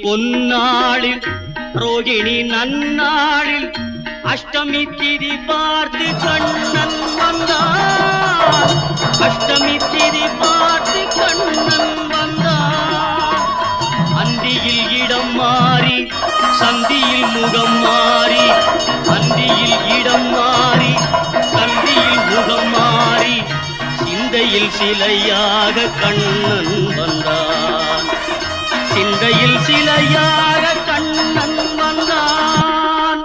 பொன்னாளில் ரோகிணி நன்னாளில் அஷ்டமி திதி பார்த்து கண்ணன் வந்தான். அஷ்டமி திதி பார்த்து கண்ணன் வந்தான். அந்தியில் இடம் மாறி சந்தியில் முகம் மாறி அந்தியில் இடம் மாறி சந்தியில் முகம் மாறி சிந்தையில் சிலையாக கண்ணன் வந்தான். சிந்தையில் சிலையாக கண்ணன் வந்தான்.